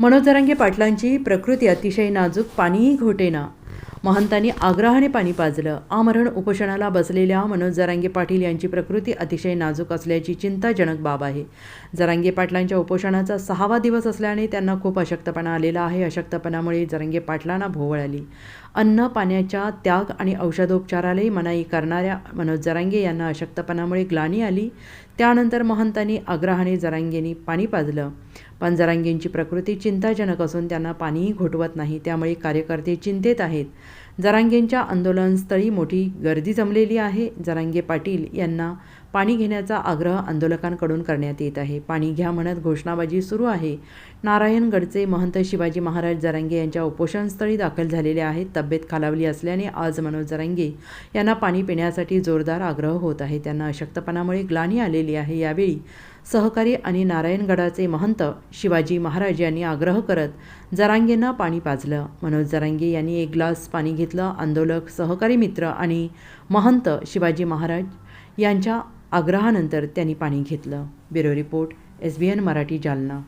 मनोज जरांगे पाटलांची प्रकृती अतिशय नाजूक पाणीही घोटेना. महंतांनी आग्रहाने पाणी पाजलं. आमरण उपोषणाला बसलेल्या मनोज जरांगे पाटील यांची प्रकृती अतिशय नाजूक असल्याची चिंताजनक बाब आहे. जरांगे पाटलांच्या उपोषणाचा सहावा दिवस असल्याने त्यांना खूप अशक्तपणा आलेला आहे. अशक्तपणामुळे जरांगे पाटलांना भोवळ आली. अन्न पाण्याच्या त्याग आणि औषधोपचारालाही मनाई करणाऱ्या मनोज जरांगे यांना अशक्तपणामुळे ग्लानी आली. त्यानंतर महंतांनी आग्रहाने जरांगेंनी पाणी पाजलं. पण जरांगेंची प्रकृती चिंताजनक असून त्यांना पाणीही घोटवत नाही त्यामुळे कार्यकर्ते चिंतेत आहेत. जरांगेंच्या आंदोलनस्थळी मोठी गर्दी जमलेली आहे. जरांगे पाटील यांना पाणी घेण्याचा आग्रह आंदोलकांकडून करण्यात येत आहे. पाणी घ्या म्हणत घोषणाबाजी सुरू आहे. नारायणगडचे महंत शिवाजी महाराज जरांगे यांच्या उपोषणस्थळी दाखल झालेले आहेत. तब्येत खालावली असल्याने आज मनोज जरांगे यांना पाणी पिण्यासाठी जोरदार आग्रह होत आहे. त्यांना अशक्तपणामुळे ग्लानी आलेली आहे. यावेळी सहकारी आणि नारायणगडाचे महंत शिवाजी महाराज यांनी आग्रह करत जरांगेंना पाणी पाजलं. मनोज जरांगे यांनी एक ग्लास पाणी घेतलं. आंदोलक सहकारी मित्र आणि महंत शिवाजी महाराज यांच्या आग्रहानंतर त्यांनी पाणी घेतलं. Bureau report S B N Marathi Jalna.